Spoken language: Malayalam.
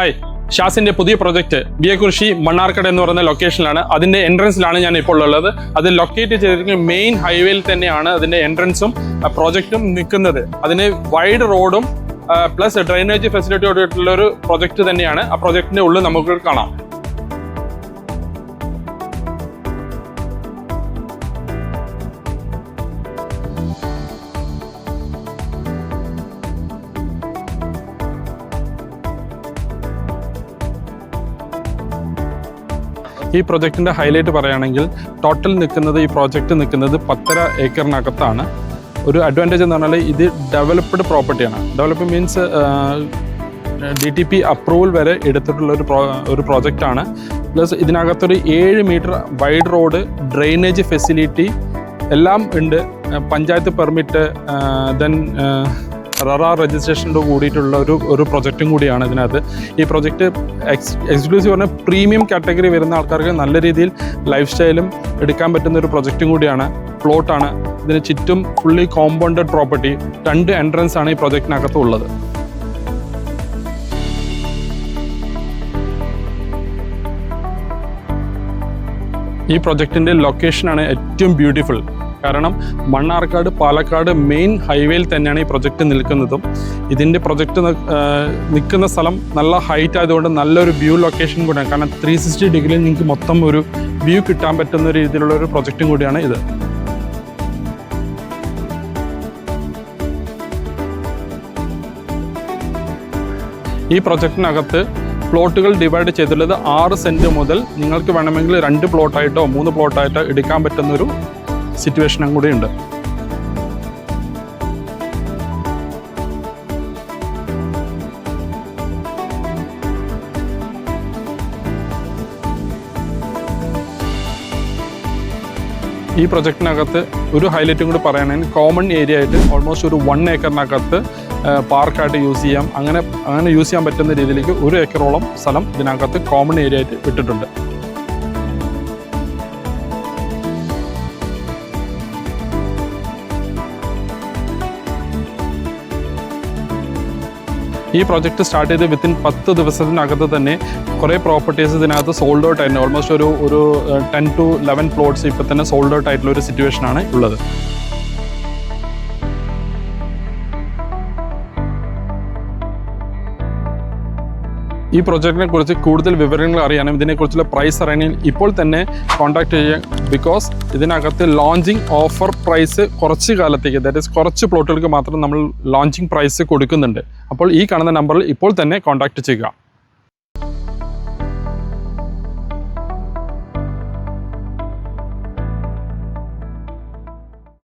ഹായ്. ഷാസിന്റെ പുതിയ പ്രൊജക്ട് ബിയകുറിശി മണ്ണാർക്കട എന്ന് പറയുന്ന ലൊക്കേഷനിലാണ് അതിന്റെ എൻട്രൻസിലാണ് ഞാൻ ഇപ്പോൾ ഉള്ളത്. അത് ലൊക്കേറ്റ് ചെയ്തിരിക്കുന്ന മെയിൻ ഹൈവേയിൽ തന്നെയാണ് അതിന്റെ എൻട്രൻസും പ്രോജക്റ്റും നിൽക്കുന്നത്. അതിന് വൈഡ് റോഡും പ്ലസ് ഡ്രൈനേജ് ഫെസിലിറ്റിയോടുള്ള ഒരു പ്രൊജക്ട് തന്നെയാണ്. ആ പ്രൊജക്ടിന്റെ ഉള്ളിൽ നമുക്ക് കാണാം. ഈ പ്രൊജക്റ്റിന്റെ ഹൈലൈറ്റ് പറയുകയാണെങ്കിൽ ടോട്ടൽ നിൽക്കുന്നത് ഈ പ്രോജക്റ്റ് നിൽക്കുന്നത് പത്തര ഏക്കറിനകത്താണ്. ഒരു അഡ്വാന്റേജ് എന്ന് പറഞ്ഞാൽ ഇത് ഡെവലപ്ഡ് പ്രോപ്പർട്ടിയാണ് develop means D T P approval വരെ എടുത്തിട്ടുള്ള ഒരു പ്രോ ഒരു പ്രോജക്റ്റാണ് പ്ലസ് ഇതിനകത്തൊരു ഏഴ് metre wide road drainage facility എല്ലാം ഉണ്ട്. പഞ്ചായത്ത് പെർമിറ്റ് ദെൻ ററ രജിസ്ട്രേഷനോട് കൂടിയിട്ടുള്ള ഒരു ഒരു പ്രൊജക്റ്റും കൂടിയാണ് ഇതിനകത്ത്. ഈ പ്രൊജക്റ്റ് എക്സ് എക്സ്ക്ലൂസീവ് പറഞ്ഞാൽ പ്രീമിയം കാറ്റഗറി വരുന്ന ആൾക്കാർക്ക് നല്ല രീതിയിൽ ലൈഫ് സ്റ്റൈലും എടുക്കാൻ പറ്റുന്ന ഒരു പ്രൊജക്റ്റും കൂടിയാണ്. പ്ലോട്ടാണ് ഇതിന് ചുറ്റും ഫുള്ളി കോമ്പൗണ്ടഡ് പ്രോപ്പർട്ടി രണ്ട് എൻട്രൻസ് ആണ് ഈ പ്രൊജക്റ്റിനകത്ത് ഉള്ളത്. ഈ പ്രൊജക്റ്റിന്റെ ലൊക്കേഷനാണ് ഏറ്റവും ബ്യൂട്ടിഫുൾ കാരണം മണ്ണാർക്കാട് പാലക്കാട് മെയിൻ ഹൈവേയിൽ തന്നെയാണ് ഈ പ്രൊജക്റ്റ് നിൽക്കുന്നതും. ഇതിന്റെ പ്രൊജക്റ്റ് നിൽക്കുന്ന സ്ഥലം നല്ല ഹൈറ്റ് ആയതുകൊണ്ട് നല്ലൊരു വ്യൂ ലൊക്കേഷൻ കൂടിയാണ്. കാരണം ത്രീ സിക്സ്റ്റി ഡിഗ്രിയിൽ നിങ്ങൾക്ക് മൊത്തം ഒരു വ്യൂ കിട്ടാൻ പറ്റുന്ന രീതിയിലുള്ള ഒരു പ്രൊജക്റ്റും കൂടിയാണ് ഇത്. ഈ പ്രൊജക്റ്റിനകത്ത് പ്ലോട്ടുകൾ ഡിവൈഡ് ചെയ്തിട്ടുള്ളത് ആറ് സെന്റ് മുതൽ നിങ്ങൾക്ക് വേണമെങ്കിൽ രണ്ട് പ്ലോട്ടായിട്ടോ മൂന്ന് പ്ലോട്ടായിട്ടോ എടുക്കാൻ പറ്റുന്ന ഒരു സിറ്റുവേഷനും ഉണ്ട് ഈ പ്രൊജക്റ്റിനകത്ത് ഒരു ഹൈലൈറ്റും കൂടി പറയുകയാണെങ്കിൽ കോമൺ ഏരിയ ആയിട്ട് ഓൾമോസ്റ്റ് ഒരു വൺ ഏക്കറിനകത്ത് പാർക്കായിട്ട് യൂസ് ചെയ്യാം. അങ്ങനെ അങ്ങനെ യൂസ് ചെയ്യാൻ പറ്റുന്ന രീതിയിലേക്ക് ഒരു ഏക്കറോളം സ്ഥലം ഇതിനകത്ത് കോമൺ ഏരിയ ആയിട്ട് വിട്ടിട്ടുണ്ട് ഈ പ്രോജക്റ്റ് സ്റ്റാർട്ട് ചെയ്ത് വിത്തിൻ പത്ത് ദിവസത്തിനകത്ത് തന്നെ കുറേ പ്രോപ്പർട്ടീസ് ഇതിനകത്ത് സോൾഡ് ഔട്ട് ആയിരുന്നു ഓൾമോസ്റ്റ് ഒരു ഒരു ടെൻ ടു ലെവൻ പ്ലോട്ട്സ് ഇപ്പം തന്നെ സോൾഡ് ഔട്ട് ആയിട്ടുള്ള ഒരു സിറ്റുവേഷൻ ആണ് ഉള്ളത്. ഈ പ്രൊജക്റ്റിനെ കുറിച്ച് കൂടുതൽ വിവരങ്ങൾ അറിയാനും ഇതിനെക്കുറിച്ചുള്ള പ്രൈസ് അറിയാനും ഇപ്പോൾ തന്നെ കോൺടാക്ട് ചെയ്യാം ബിക്കോസ് ഇതിനകത്ത് ലോഞ്ചിങ് ഓഫർ പ്രൈസ് കുറച്ച് കാലത്തേക്ക് ദാറ്റ് ഇസ് കുറച്ച് പ്ലോട്ടുകൾക്ക് മാത്രം നമ്മൾ ലോഞ്ചിങ് പ്രൈസ് കൊടുക്കുന്നുണ്ട്. അപ്പോൾ ഈ കാണുന്ന നമ്പറിൽ ഇപ്പോൾ തന്നെ കോൺടാക്ട് ചെയ്യുക.